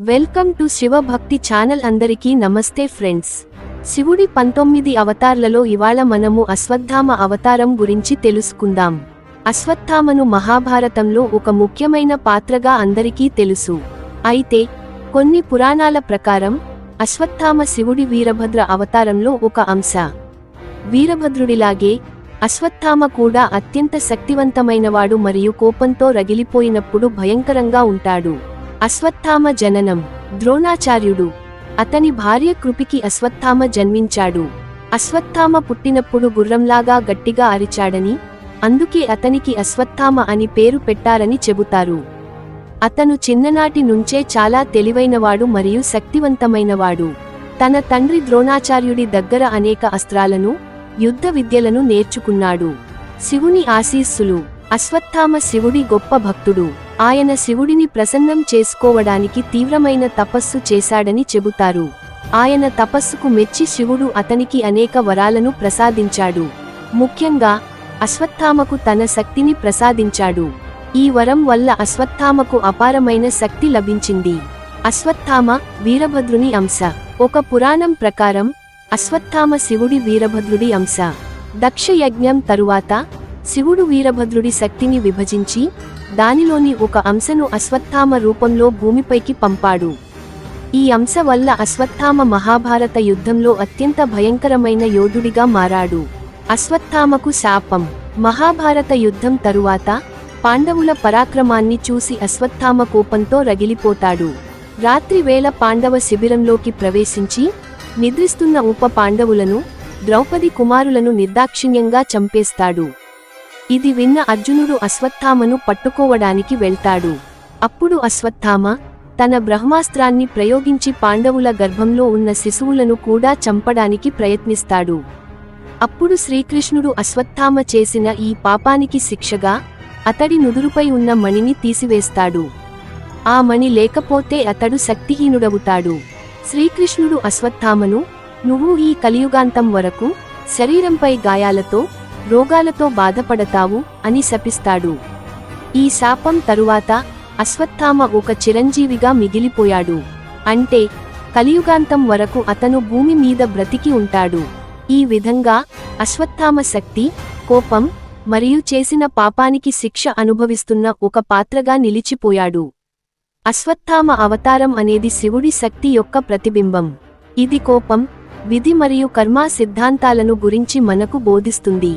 Welcome to శివభక్తి channel అందరికీ నమస్తే friends. శివుడి పంతొమ్మిది అవతార్లలో ఇవాళ మనము అశ్వత్థామ అవతారం గురించి తెలుసుకుందాం. అశ్వత్థామను మహాభారతంలో ఒక ముఖ్యమైన పాత్రగా అందరికీ తెలుసు. అయితే కొన్ని పురాణాల ప్రకారం అశ్వత్థామ శివుడి వీరభద్ర అవతారంలో ఒక అంశ. వీరభద్రుడిలాగే అశ్వత్థామ కూడా అత్యంత శక్తివంతమైనవాడు మరియు కోపంతో రగిలిపోయినప్పుడు భయంకరంగా ఉంటాడు. అశ్వత్థామ జననం. ద్రోణాచార్యుడు. అతని భార్య కృపికి అశ్వత్థామ జన్మించాడు. అశ్వత్థామ పుట్టినప్పుడు గుర్రంలాగా గట్టిగా అరిచాడని అందుకే అతనికి అశ్వత్థామ అని పేరు పెట్టారని చెబుతారు. అతను చిన్ననాటి నుంచే చాలా తెలివైనవాడు మరియు శక్తివంతమైనవాడు. తన తండ్రి ద్రోణాచార్యుడి దగ్గర అనేక అస్త్రాలను యుద్ధ విద్యలను నేర్చుకున్నాడు. శివుని ఆశీస్సులు. అశ్వత్థామ శివుడి గొప్ప భక్తుడు. ఆయన శివుడిని ప్రసన్నం చేసుకోవడానికి తీవ్రమైన తపస్సు చేశాడని చెబుతారు. ఆయన తపస్సుకు మెచ్చి శివుడు అతనికి అనేక వరాలను ప్రసాదించాడు. ముఖ్యంగా అశ్వత్థామకు తన శక్తిని ప్రసాదించాడు. ఈ వరం వల్ల అశ్వత్థామకు అపారమైన శక్తి లభించింది. అశ్వత్థామ వీరభద్రుని అంశ. ఒక పురాణం ప్రకారం అశ్వత్థామ శివుడి వీరభద్రుడి అంశ. దక్ష యజ్ఞం తరువాత శివుడు వీరభద్రుడి శక్తిని విభజించి దానిలోని ఒక అంశను అశ్వత్థామ రూపంలో భూమిపైకి పంపాడు. ఈ అంశ వల్ల అశ్వత్థామ మహాభారత యుద్ధంలో అత్యంత భయంకరమైన యోధుడిగా మారాడు. అశ్వత్థామకు శాపం. మహాభారత యుద్ధం తరువాత పాండవుల పరాక్రమాన్ని చూసి అశ్వత్థామ కోపంతో రగిలిపోతాడు. రాత్రి వేళ పాండవ శిబిరంలోకి ప్రవేశించి నిద్రిస్తున్న ఉప పాండవులను ద్రౌపది కుమారులను నిర్దాక్షిణ్యంగా చంపేస్తాడు. ఇది విన్న అర్జునుడు అశ్వత్థామను పట్టుకోవడానికి వెళ్తాడు. అప్పుడు అశ్వత్థామ తన బ్రహ్మాస్త్రాన్ని ప్రయోగించి పాండవుల గర్భంలో ఉన్న శిశువులను కూడా చంపడానికి ప్రయత్నిస్తాడు. అప్పుడు శ్రీకృష్ణుడు అశ్వత్థామ చేసిన ఈ పాపానికి శిక్షగా అతడి నుదురుపై ఉన్న మణిని తీసివేస్తాడు. ఆ మణి లేకపోతే అతడు శక్తిహీనుడవుతాడు. శ్రీకృష్ణుడు అశ్వత్థామను నువ్వు ఈ కలియుగాంతం వరకు శరీరంపై గాయాలతో రోగాలతో బాధపడతావు అని శపిస్తాడు. ఈ శాపం తరువాత అశ్వత్థామ ఒక చిరంజీవిగా మిగిలిపోయాడు. అంటే కలియుగాంతం వరకు అతను భూమి మీద బ్రతికి ఉంటాడు. ఈ విధంగా అశ్వత్థామ శక్తి కోపం మరియు చేసిన పాపానికి శిక్ష అనుభవిస్తున్న ఒక పాత్రగా నిలిచిపోయాడు. అశ్వత్థామ అవతారం అనేది శివుడి శక్తి యొక్క ప్రతిబింబం. ఇది కోపం విధి మరియు కర్మ సిద్ధాంతాలను గురించి మనకు బోధిస్తుంది.